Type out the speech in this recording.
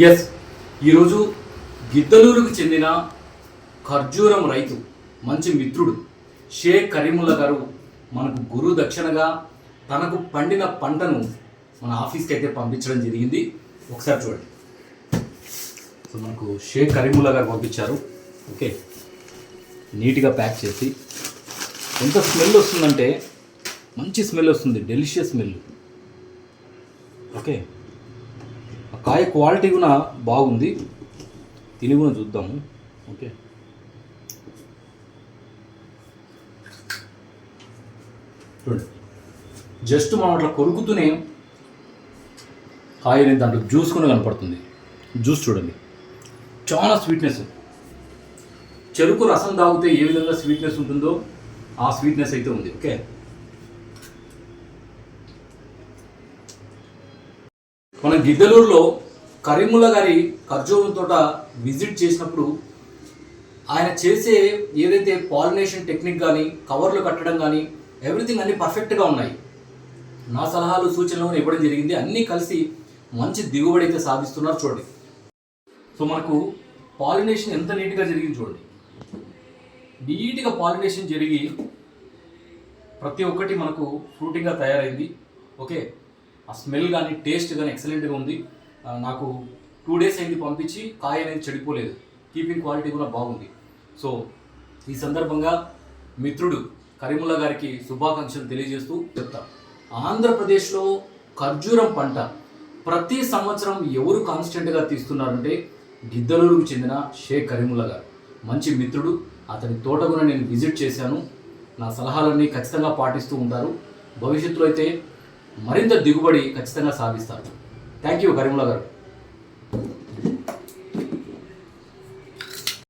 Yes ఈరోజు గిద్దలూరుకు చెందిన ఖర్జూరం రైతు మంచి మిత్రుడు షేక్ కరీముల్లా గారు మనకు గురు దక్షిణగా తనకు పండిన పంటను మన ఆఫీస్కి అయితే పంపించడం జరిగింది. ఒకసారి చూడండి. సో మనకు షేక్ కరీముల్లా గారు పంపించారు. ఓకే నీట్గా ప్యాక్ చేసి ఎంత స్మెల్ వస్తుందంటే మంచి స్మెల్ వస్తుంది డెలిషియస్ స్మెల్. ఓకే కాయ క్వాలిటీ కూడా బాగుంది. తిని కూడా చూద్దాము ఓకే. చూడండి. జస్ట్ మనం అట్లా కొరుకుతూనే కాయ అనేది దాంట్లో జ్యూస్ కూడా కనపడుతుంది. జ్యూస్ చూడండి. చాలా స్వీట్నెస్ చెరుకు రసం తాగితే ఏ విధంగా స్వీట్నెస్ ఉంటుందో ఆ స్వీట్నెస్ అయితే ఉంది. ఓకే? మన గిద్దలూరులో కరీముల్లా గారి ఖర్జూరం తోట విజిట్ చేసినప్పుడు ఆయన చేసే ఏదైతే పాలినేషన్ టెక్నిక్ కానీ కవర్లు కట్టడం కానీ ఎవ్రీథింగ్ అన్ని పర్ఫెక్ట్గా ఉన్నాయి. నా సలహాలు సూచనలు ఇవ్వడం జరిగింది. అన్నీ కలిసి మంచి దిగుబడి అయితే సాధిస్తున్నారు చూడండి. సో మనకు పాలినేషన్ ఎంత నీట్గా జరిగింది చూడండి. నీట్గా పాలినేషన్ జరిగి ప్రతి ఒక్కటి మనకు ఫ్రూటింగ్గా తయారైంది. ఓకే? ఆ స్మెల్ కానీ టేస్ట్ కానీ ఎక్సలెంట్గా ఉంది. నాకు టూ డేస్ అయింది పంపించి కాయ అనేది చెడిపోలేదు. కీపింగ్ క్వాలిటీ కూడా బాగుంది. సో ఈ సందర్భంగా మిత్రుడు కరీముల్లా గారికి శుభాకాంక్షలు తెలియజేస్తూ చెప్తా. ఆంధ్రప్రదేశ్లో ఖర్జూరం పంట ప్రతి సంవత్సరం ఎవరు కాన్స్టెంట్గా తీస్తున్నారంటే గిద్దలూరుకు చెందిన షేక్ కరీముల్లా గారు. మంచి మిత్రుడు. అతని తోట కూడా నేను విజిట్ చేశాను. నా సలహాలన్నీ ఖచ్చితంగా పాటిస్తూ ఉంటారు. భవిష్యత్తులో అయితే మరింత దిగుబడి ఖచ్చితంగా సాధిస్తారు. థ్యాంక్ యూ కరీముల్లా గారు